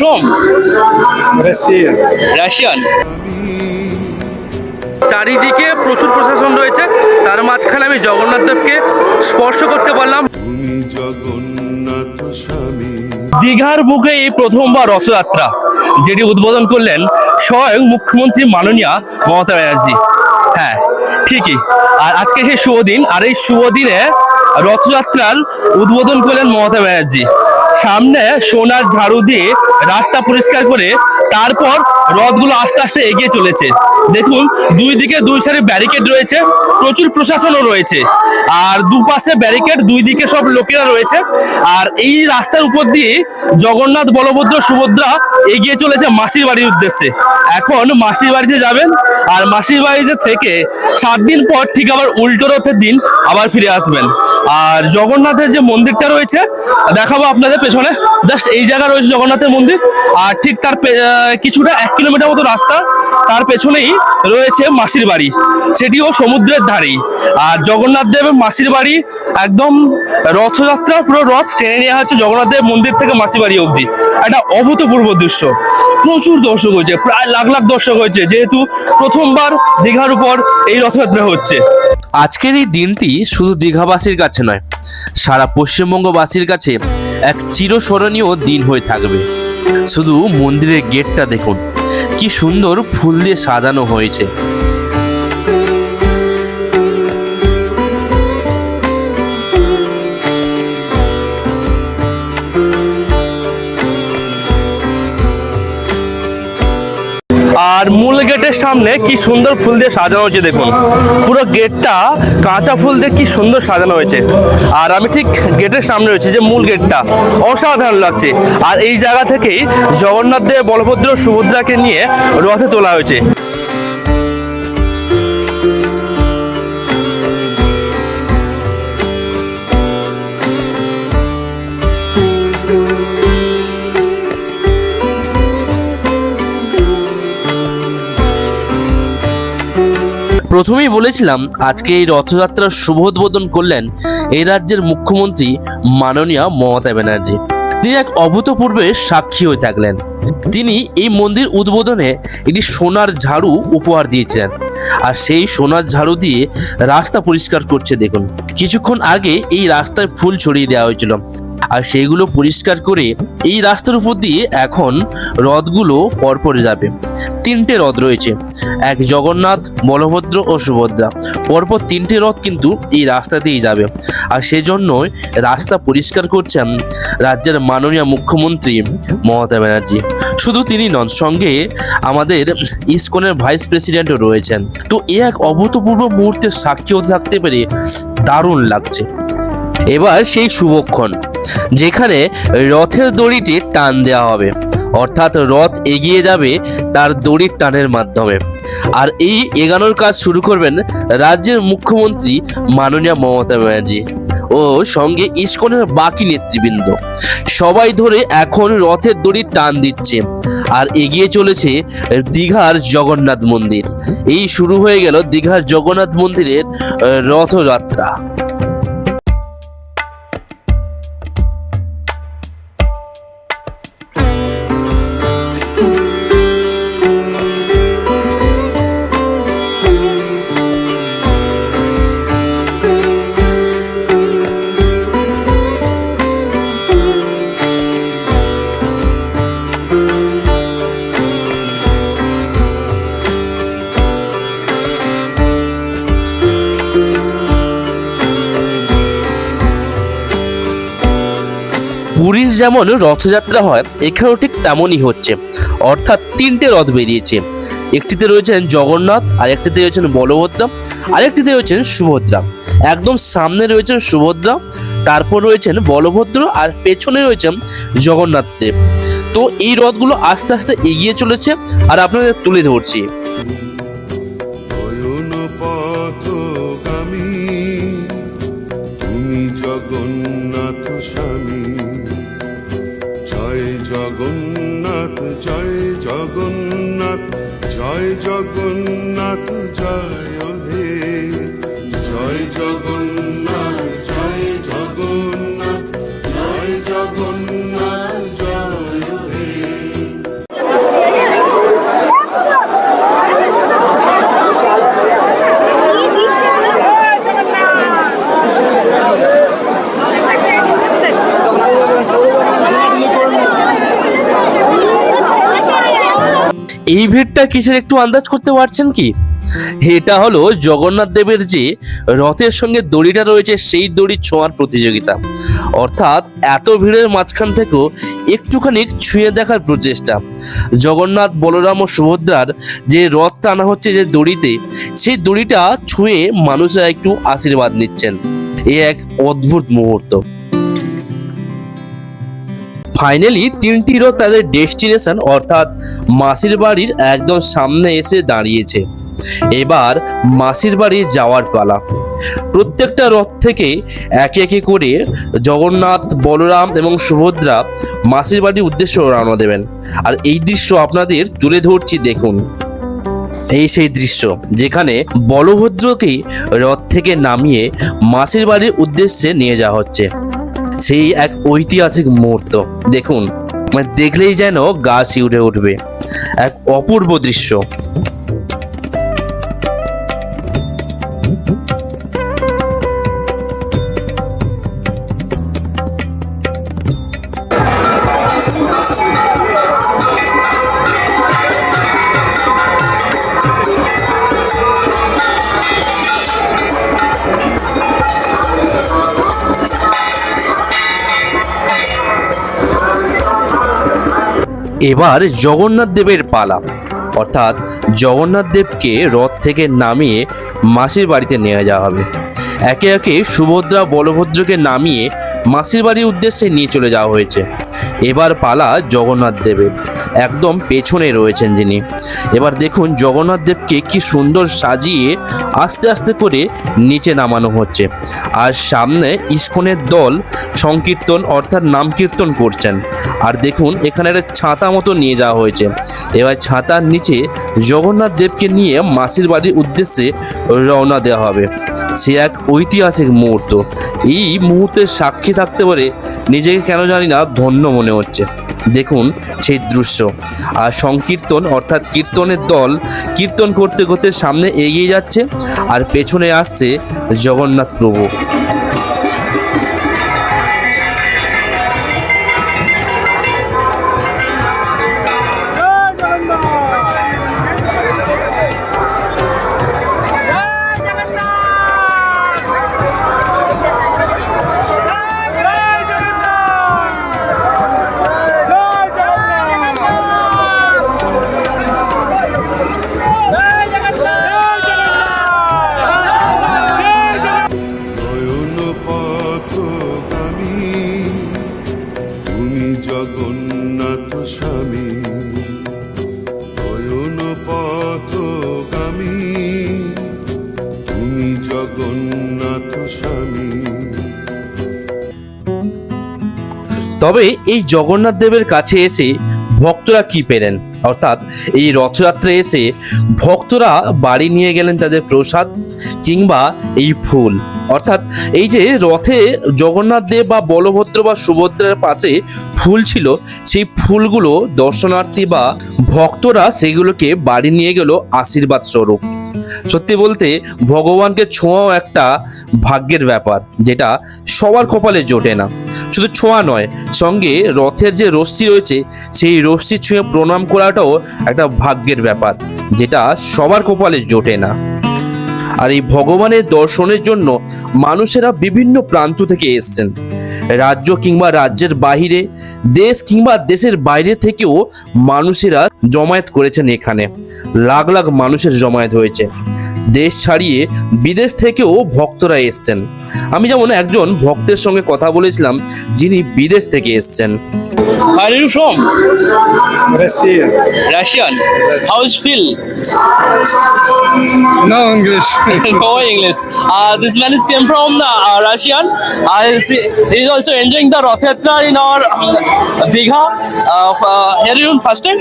From? Russia. Russian. চারিদিকে প্রচুর প্রশাসন রয়েছে তার মাঝখানে আমি জগন্নাথ দেবকে স্পর্শ করতে পারলাম দীঘার বুকে এই প্রথমবার রথযাত্রা যেটি উদ্বোধন করলেন স্বয়ং মুখ্যমন্ত্রী মাননীয়া মমতা ব্যানার্জি হ্যাঁ ঠিকই আর আজকে সেই শুভ দিন আর এই শুভ দিনে রথযাত্রার উদ্বোধন করলেন মমতা ব্যানার্জি সামনে সোনার ঝাড়ু দিয়ে রাস্তা পরিষ্কার করে তারপর রথগুলো আস্তে আস্তে এগিয়ে চলেছে। দেখুন, দুই দিকে দুই সারি ব্যারিকেড রয়েছে, প্রচুর প্রশাসনও রয়েছে। আর দুপাশে ব্যারিকেড দুই দিকে সব লোকেরা রয়েছে। আর এই রাস্তার উপর দিয়ে জগন্নাথ, বলভদ্র, সুভদ্রা এগিয়ে চলেছে মাসির বাড়ির উদ্দেশ্যে। এখন মাসির বাড়িতে যাবেন, আর মাসির বাড়িতে থেকে সাত দিন পর ঠিক আবার উল্টো রথের দিন আবার ফিরে আসবেন। আর জগন্নাথের যে মন্দিরটা রয়েছে, দেখাবো আপনাদের পেছনে। জাস্ট এই জায়গা রয়েছে জগন্নাথের মন্দির। আর ঠিক তার কিছুটা এক কিলোমিটার মতো রাস্তা। তার পেছনেই রয়েছে মাসির বাড়ি। সেটিও সমুদ্রের ধারেই। আর জগন্নাথ দেবের মাসির বাড়ি একদম রথযাত্রা, পুরো রথ টেনে নেওয়া হচ্ছে জগন্নাথ দেব মন্দির থেকে মাসির বাড়ি অবধি। একটা অভূতপূর্ব দৃশ্য। প্রচুর দর্শক হয়েছে, প্রায় লাখ লাখ দর্শক হয়েছে। যেহেতু প্রথমবার দীঘার উপর এই রথযাত্রা হচ্ছে। আজকের এই দিনটি শুধু দীঘাবাসীর কাছে নয়, সারা পশ্চিমবঙ্গবাসীর কাছে এক চিরস্মরণীয় দিন হয়ে থাকবে। শুধু মন্দিরের গেটটা দেখুন, কি সুন্দর ফুল দিয়ে সাজানো হয়েছে। আর মূল গেটের সামনে কি সুন্দর ফুল দিয়ে সাজানো হয়েছে দেখুন। পুরো গেটটা কাঁচা ফুল দিয়ে কি সুন্দর সাজানো হয়েছে। আর আমি ঠিক গেটের সামনে রয়েছি যে মূল গেটটা। অসাধারণ লাগছে। আর এই জায়গা থেকেই জগন্নাথ দেব, বলভদ্র, সুভদ্রাকে নিয়ে রথে তোলা হয়েছে। প্রথমেই বলেছিলাম, আজকে এই রথযাত্রার শুভ উদ্বোধন করলেন এই রাজ্যের মুখ্যমন্ত্রী মাননীয় মমতা ব্যানার্জি। তিনি এক অভূতপূর্বে সাক্ষী হয়ে থাকলেন। তিনি এই মন্দির উদ্বোধনে একটি সোনার ঝাড়ু উপহার দিয়েছিলেন। আর সেই সোনার ঝাড়ু দিয়ে রাস্তা পরিষ্কার করছে দেখুন। কিছুক্ষণ আগে এই রাস্তায় ফুল ছড়িয়ে দেওয়া হয়েছিল। আর সেইগুলো পরিষ্কার করে এই রাস্তার উপর দিয়ে এখন রথগুলো পরপর যাবে। তিনটে রথ রয়েছে। এক জগন্নাথ, বলভদ্র ও সুভদ্রা। পরপর তিনটে রথ কিন্তু এই রাস্তা দিয়েই যাবে। আর সেজন্যই রাস্তা পরিষ্কার করছেন রাজ্যের মাননীয় মুখ্যমন্ত্রী মমতা ব্যানার্জি। শুধু তিনি নন, সঙ্গে আমাদের ইসকনের ভাইস প্রেসিডেন্টও রয়েছেন। তো এ এক অভূতপূর্ব মুহূর্তের সাক্ষী থাকতে পেরে দারুণ লাগছে। এবার সেই শুভক্ষণ। যেখানে রথের দড়িটি টান দেওয়া হবে। অর্থাৎ রথ এগিয়ে যাবে তার দড়ির টানের মাধ্যমে। আর এই এগানোর কাজ শুরু করবেন রাজ্যের মুখ্যমন্ত্রী মাননীয় মমতা ব্যানার্জি ও সঙ্গে ইস্কনের বাকি নেতৃবৃন্দ। সবাই ধরে এখন রথের দড়ি টান দিচ্ছে আর এগিয়ে চলেছে দীঘার জগন্নাথ মন্দির। এই শুরু হয়ে গেল দীঘার জগন্নাথ মন্দিরের রথযাত্রা। যেমন রথযাত্রা হয়, এখানেও ঠিক তেমনই হচ্ছে। অর্থাৎ তিনটে রথ বেরিয়েছে। একটিতে রয়েছেন জগন্নাথ আর একটিতে রয়েছেন বলভদ্রা, আরেকটিতে রয়েছেন সুভদ্রা। একদম সামনে রয়েছেন সুভদ্রা, তারপর রয়েছেন বলভদ্র আর পেছনে রয়েছেন জগন্নাথ দেব। তো এই রথগুলো আস্তে আস্তে এগিয়ে চলেছে আর আপনাদের তুলে ধরছি। জগন্নাথ স্বামী। জয় জগন্নাথ জয় জগন্নাথ জয় হে জয় জগন্নাথ। এই ভিড়টা কিসের একটু আন্দাজ করতে পারছেন কি? এটা হলো জগন্নাথ দেবের যে রথের সঙ্গে দড়িটা রয়েছে, সেই দড়ি ছোঁয়ার প্রতিযোগিতা। অর্থাৎ এত ভিড়ের মাঝখান থেকেও একটুখানি ছুঁয়ে দেখার প্রচেষ্টা। জগন্নাথ, বলরাম ও সুভদ্রার যে রথ টানা হচ্ছে যে দড়িতে, সেই দড়িটা ছুঁয়ে মানুষরা একটু আশীর্বাদ নিচ্ছেন। এ এক অদ্ভুত মুহূর্ত। ফাইনালি তিনটি রথ তাদের ডেস্টিনেশন অর্থাৎ মাসির বাড়ির একদম সামনে এসে দাঁড়িয়েছে। এবার মাসির বাড়ি যাওয়ার পালা। প্রত্যেকটা রথ থেকে একে একে করে জগন্নাথ, বলরাম এবং সুভদ্রা মাসির বাড়ির উদ্দেশ্যে রওনা দেবেন। আর এই দৃশ্য আপনাদের তুলে ধরছি দেখুন। এই সেই দৃশ্য, যেখানে বলভদ্রকে রথ থেকে নামিয়ে মাসির বাড়ির উদ্দেশ্যে নিয়ে যাওয়া হচ্ছে। সেই এক ঐতিহাসিক মুহূর্ত। দেখুন মানে দেখলেই যেন গা শিউরে উঠবে। এক অপূর্ব দৃশ্য। এবার জগন্নাথ দেবের পালা। অর্থাৎ জগন্নাথ দেবকে রথ থেকে নামিয়ে মাসির বাড়িতে নিয়ে যাওয়া হবে। একে একে সুভদ্রা, বলভদ্রকে নামিয়ে মাসির বাড়ির উদ্দেশ্যে নিয়ে চলে যাওয়া হয়েছে। এবার পালা জগন্নাথ দেবের। একদম পেছনে রয়েছেন যিনি এবার দেখুন জগন্নাথ দেবকে কি সুন্দর সাজিয়ে আস্তে আস্তে করে নিচে নামানো হচ্ছে। আর সামনে ইস্কনের দল সংকীর্তন অর্থাৎ নাম কীর্তন করছেন। আর দেখুন এখানে একটা ছাতা মতো নিয়ে যাওয়া হয়েছে। এবার ছাতার নিচে জগন্নাথ দেবকে নিয়ে মাসির বাড়ির উদ্দেশ্যে রওনা দেওয়া হবে। সে এক ঐতিহাসিক মুহূর্ত। এই মুহূর্তের সাক্ষী থাকতে পারে নিজেকে কেন জানি না ধন্য মনে হচ্ছে। দেখুন সেই দৃশ্য। আর সংকীর্তন অর্থাৎ কীর্তনের দল কীর্তন করতে করতে সামনে এগিয়ে যাচ্ছে আর পেছনে আসছে জগন্নাথ প্রভু। তবে এই জগন্নাথ দেবের কাছে এসে ভক্তরা কি পেলেন? অর্থাৎ এই রথযাত্রায় এসে ভক্তরা বাড়ি নিয়ে গেলেন তাদের প্রসাদ কিংবা এই ফুল। অর্থাৎ এই যে রথে জগন্নাথ দেব বা বলভদ্র বা সুভদ্রার পাশে ফুল ছিল, সেই ফুলগুলো দর্শনার্থী বা ভক্তরা সেগুলোকে বাড়ি নিয়ে গেল আশীর্বাদ স্বরূপ। সত্যি বলতে ভগবানকে ছোঁয়াও একটা ভাগ্যের ব্যাপার, যেটা সবার কপালে জোটে না। শুধু ছোঁয়া নয়, সঙ্গে রথের যে রশ্মি রয়েছে, সেই রশ্মি ছুঁয়ে প্রণাম করাটাও একটা ভাগ্যের ব্যাপার, যেটা সবার কপালে জোটে না। আর এই ভগবানের দর্শনের জন্য মানুষেরা বিভিন্ন প্রান্ত থেকে এসছেন। রাজ্য কিংবা রাজ্যের বাহিরে, দেশ কিংবা দেশের বাইরে থেকেও মানুষেরা জমায়েত করেছেন এখানে। লাখ লাখ মানুষের জমায়েত হয়েছে। দেশ ছাড়িয়ে বিদেশ থেকেও ভক্তরা এসছেন। আমি যেমন একজন ভক্তের সঙ্গে কথা বলেছিলাম, যিনি বিদেশ থেকে এসছেন। Where are you from? Russia. Russian. How's Phil? No English. no English. Uh, this man is came from the uh, Russian. Uh, he is also enjoying the Rath Yatra in our um, Bigha. Uh, uh, you first time?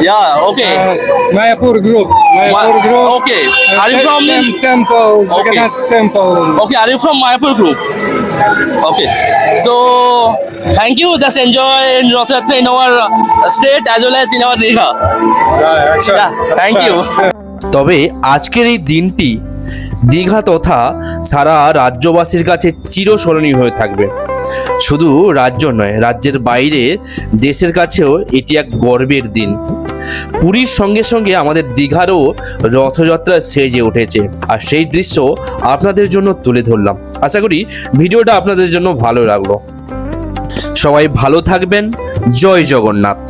Yeah, okay. Uh, Mayapur group. Mayapur group. Okay. Uh, are you from? Tem temple. Okay. Temple. Okay. Are you from Mayapur group? Okay. So. Thank you. Just enjoy in Rathyatra in our state as well as in our Riga. Yeah, sure. yeah, thank you. তবে আজকের এই দিনটি দীঘা তথা সারা রাজ্যবাসীর কাছে চিরস্মরণীয় হয়ে থাকবে শুধু রাজ্য নয় রাজ্যের বাইরে দেশের কাছেও এটি এক গর্বের দিন পুরীর সঙ্গে সঙ্গে আমাদের দীঘারও রথযাত্রা সেজে উঠেছে আর সেই দৃশ্য আপনাদের জন্য তুলে ধরলাম আশা করি ভিডিওটা আপনাদের জন্য ভালো লাগল সবাই ভালো থাকবেন। জয় জগন্নাথ।